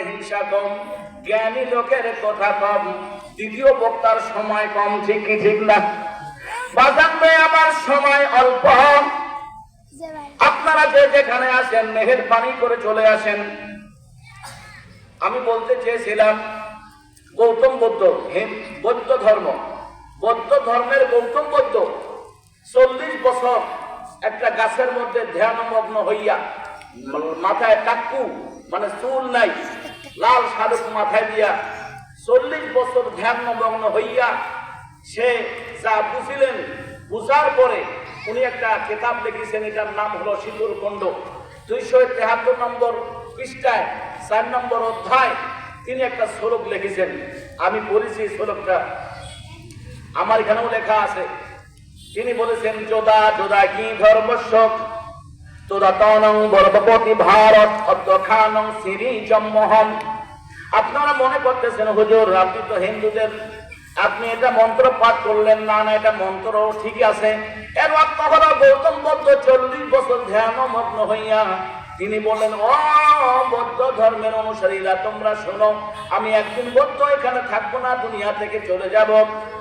হিংসা কম জ্ঞানী লোকের কথা কম দ্বিতীয় বক্তার সময় কম ঠিক কি ঠিক না? আমার সময় অল্প। আপনারা যে যেখানে আসেন মেহের পানি করে চলে আসেন। আমি বলতে চেয়েছিলাম গৌতম বৌদ্ধ বৌদ্ধ ধর্ম বৌদ্ধ ধর্মের গৌতম বৌদ্ধ চল্লিশ বছর একটা গাছের মধ্যে ধ্যানমগ্ন হইয়া মাথায় টাক্কু মানে চুল নাই, লাল শালুক মাথায় দিয়া চল্লিশ বছর ধ্যানমগ্ন হইয়া সে যা বুঝিলেন, বুঝার পরে উনি একটা কেতাব লিখেছেন, এটার নাম হলো সিঁদুর খণ্ড দুইশো তেহাত্তর নম্বর পৃষ্ঠায়, চার নম্বর অধ্যায় তিনি একটা শ্লোক লিখেছেন। আমি এই শ্লোকটা। আমার এখানেও লেখা আছে। তিনি বলেছেন যোদা যোদা কি ধর্মস্ব তোদা তনং বর্বপতি ভারত অদ্য খানং শ্রী জম্মহম আপনারা মনে করতেছেন, হুজুর, আপনি তো হিন্দুদের, আপনি এটা মন্ত্র পাঠ করলেন, না না, এটা মন্ত্র ঠিকই আছে। এর অর্থ গৌতম বুদ্ধ চল্লিশ বছর ধ্যান মগ্ন হইয়া তিনি বললেন, ও বৌদ্ধ ধর্মের অনুসারীরা, তোমরা শোনো, আমি একদিন বৌদ্ধ এখানে থাকব না, দুনিয়া থেকে চলে যাব।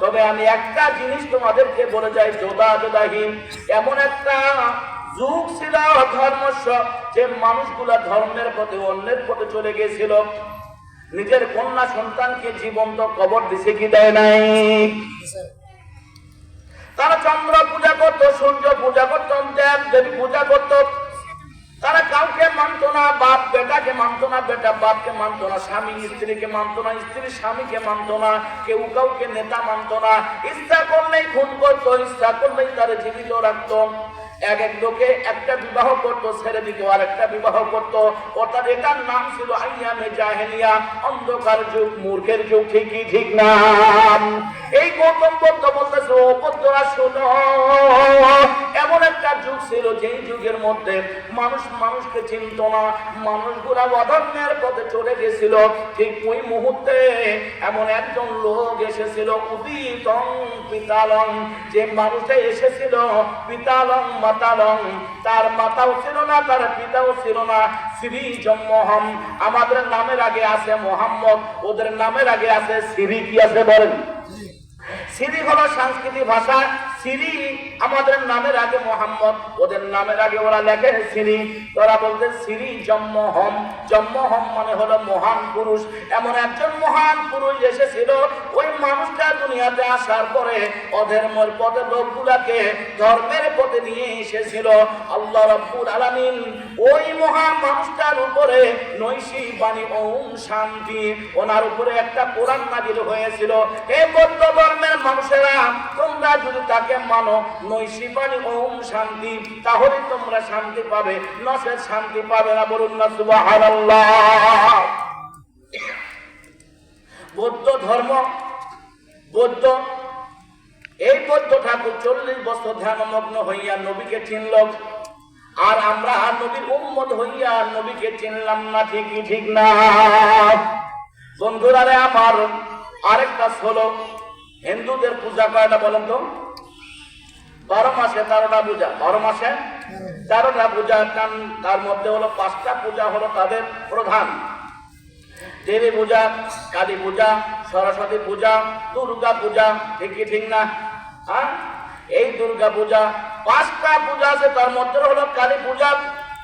তবে আমি একটা জিনিস তোমাদেরকে বলে যাই, যোদা, যোদাহীন। এমন একটা যুগ ছিল, ধর্ম যে মানুষগুলা ধর্মের পথে, অন্যের পথে চলে গিয়েছিল। নিজের কন্যা সন্তানকে জীবন্ত কবর দিছে কি দেয় নাই? তারা চন্দ্র পূজা করত, সূর্য পূজা করত, দেব দেবী পূজা করত। তারা কাউকে মানত না, বাপ বেটাকে মানত না, বেটা বাপকে মানত না, স্বামী স্ত্রীকে মানত না, স্ত্রী স্বামীকে মানত না, কেউ কাউকে নেতা মানত না। ইচ্ছা করলেই খুন করতো, ইচ্ছা করলেই তারা জীবিত রাখতো। এক এক লোকে একটা বিবাহ করতো, ছেড়ে দিত আর একটা বিবাহ করতো। অর্থাৎ এটার নাম ছিল আইয়ামে জাহেলিয়া। অন্ধকার যুগ, মূর্খের যুগ, ঠিকই ঠিক না। এই গৌতম বদ্ধ বলতেছে, ও বৌদ্ধরা, শোনো। ছিল যেই যুগের মধ্যে মানুষ মানুষকে চিনত না মানুষগুলা অধর্মের পথে চলে গেছিল। ঠিক ওই মুহূর্তে এমন একজন লোক এসেছিল উদিতং পিতালং। যে মানুষটা এসেছিল পিতালং মাতালং। তার মাতাও ছিল না তার পিতাও ছিল না। শ্রী জন্মহম আমাদের নামের আগে আছে মোহাম্মদ ওদের নামের আগে আছে শ্রী কি আছে বলেন? সিরি হলো সাংস্কৃতিক ভাষা সিরি আমাদের নামের আগে মোহাম্মদ, ওদের নামের আগে ওরা লেখে সিরি ওরা বলতে সিরি জন্মহম জন্মহম মানে হলো মহান পুরুষ। এমন একজন মহান পুরুষ এসেছিল, ওই মানুষটা দুনিয়াতে আসার পরে অধর্মের পথে লোকগুলাকে ধর্মের পথে নিয়ে এসেছিল। আল্লাহ রব্বুল আলামিন ওই মহান মানুষটার উপরে নৈশী বাণী ওম শান্তি ওনার উপরে একটা কোরআন নাজিল হয়েছিল। হে বৌদ্ধ ধর্মের মানুষেরা, তোমরা যদি তাকে মানো নৈশী বাণী ওম শান্তি তাহলে তোমরা শান্তি পাবে। নসের শান্তি পাবে না বলুন না সুবহানাল্লাহ। বৌদ্ধ ধর্ম, বৌদ্ধ, এই বৌদ্ধ ঠাকুর চল্লিশ বছর ধ্যানমগ্ন হইয়া নবীকে চিনল আর আমরা আর নবীর উম্মত হইয়া আর নবীকে চিনলাম না, ঠিকই ঠিক না। বন্ধুরা আমার আরেকটা হলো হিন্দুদের পূজা কয়টা বলেন তো বারো মাসে তেরোটা পূজা, বারো মাসে তেরোটা পূজা তার- মধ্যে হলো পাঁচটা পূজা হলো তাদের প্রধান। দেবী পূজা, কালী পূজা, সরস্বতী পূজা, দুর্গা পূজা ঠিক কি ঠিক না? হ্যাঁ? এই দুর্গা পূজা, পাঁচটা পূজা আছে, তার মধ্যে হলো কালী পূজা।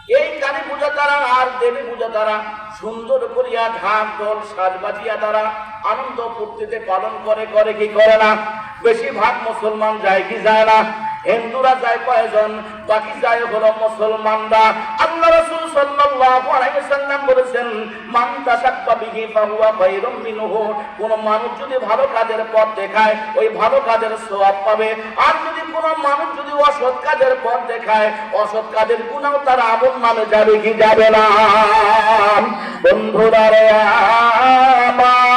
এই কালী পূজা তারা আর দেবী পূজা তারা সুন্দর করিয়া ঢাক, ঢোল সাজ বাজিয়া তারা আনন্দ ফুর্তিতে পালন করে করে কি করে না? বেশিরভাগ মুসলমান যায় কি যায় না? হিন্দুরা যায় কয়জন? বাকি যায় হলো মুসলমানরা। আল্লাহ রাসূল সাল্লাল্লাহু আলাইহি ওয়াসাল্লাম বলেছেন, মান তাশাক্কা বিহি ফাহুয়া খায়রুম মিনহু। কোন মানুষ যদি ভালো কাজের পথ দেখায়, ওই ভালো কাজের সওয়াব পাবে। আর যদি কোন মানুষ যদি অসৎ কাজের পথ দেখায়, অসৎ কাজের গুনাহ তার আমল নামে যাবে কি যাবে না? বন্ধুরা রে আমার